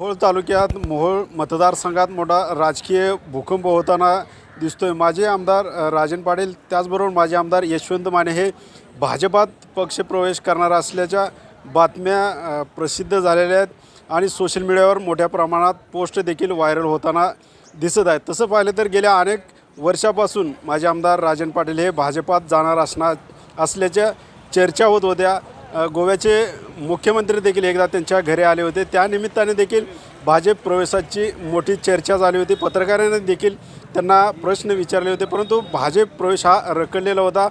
मोहोळ तालुक्यात मोहोळ मतदारसंघात मोठा राजकीय भूकंप होताना दिसतोय. माझे आमदार राजन पाटील त्याचबरोबर माझे आमदार यशवंत माने हे भाजपात पक्षप्रवेश करणार असल्याच्या बातम्या प्रसिद्ध झालेल्या आहेत आणि सोशल मीडियावर मोठ्या प्रमाणात पोस्ट देखील व्हायरल होताना दिसत आहेत. तसं पाहिलं तर गेल्या अनेक वर्षापासून माझे आमदार राजन पाटील हे भाजपात जाणार असणार असल्याच्या चर्चा होत होत्या. गोव्याचे मुख्यमंत्री देखील एकदा त्यांच्या घरी आले होते. त्यानिमित्ताने देखील भाजप प्रवेशाची मोठी चर्चा झाली होती. पत्रकारांनी देखील त्यांना प्रश्न विचारले होते. परंतु भाजप प्रवेश हा रखडलेला होता.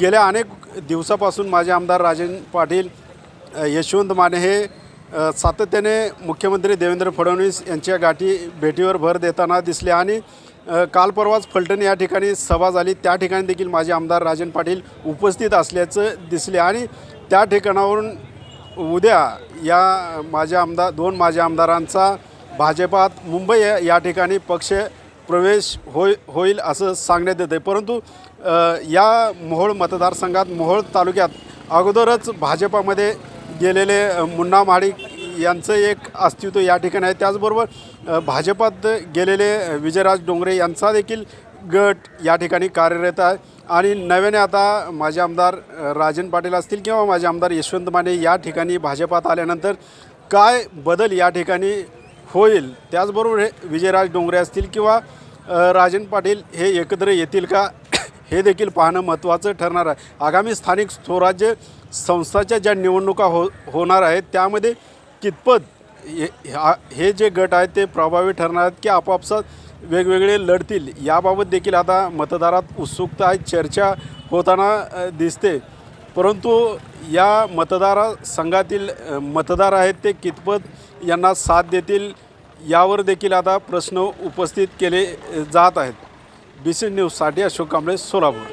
गेल्या अनेक दिवसापासून माझे आमदार राजन पाटील यशवंत माने हे सातत्याने मुख्यमंत्री देवेंद्र फडणवीस यांच्या गाठी भेटीवर भर देताना दिसले आणि काल परवाच फलटण या ठिकाणी सभा झाली. त्या ठिकाणी देखील माझे आमदार राजन पाटील उपस्थित असल्याचं दिसले आणि त्या ठिकाणावरून उद्या या माझ्या आमदार दोन माझ्या आमदारांचा भाजपात मुंबई या- ठिकाणी पक्ष प्रवेश होय होईल असं सांगण्यात येतं आहे परंतु या मोहोळ मतदारसंघात मोहोळ तालुक्यात अगोदरच भाजपामध्ये गेलेले मुन्ना महाडिक यांचं एक अस्तित्व या ठिकाणी आहे. त्याचबरोबर भाजपात गेलेले विजयराज डोंगरे यांचा देखील गट या ठिकाणी कार्यरत आहे. आणि नव्याने आता माझे आमदार राजन पाटील असतील किंवा माझे आमदार यशवंत माने या ठिकाणी भाजपात आल्यानंतर काय बदल या ठिकाणी होईल? त्याचबरोबर हे विजयराज डोंगरे असतील किंवा राजन पाटील हे एकत्र येतील का? हे देखील पाहणं महत्त्वाचं ठरणार आहे. आगामी स्थानिक स्वराज्य संस्थाच्या ज्या निवडणुका हो होणार आहेत त्यामध्ये कितपत हे हे जे गट आहेत ते प्रभावी ठरणार आहेत की आपापसात वेगवेगळे लढतील याबाबत देखील आता मतदारात उत्सुकता आहे चर्चा होताना दिसते. परंतु या मतदारसंघातील मतदार आहेत ते कितपत यांना साथ देतील यावर देखील आता प्रश्न उपस्थित केले जात आहेत. बी सी न्यूजसाठी अशोक कांबळे सोलापूर.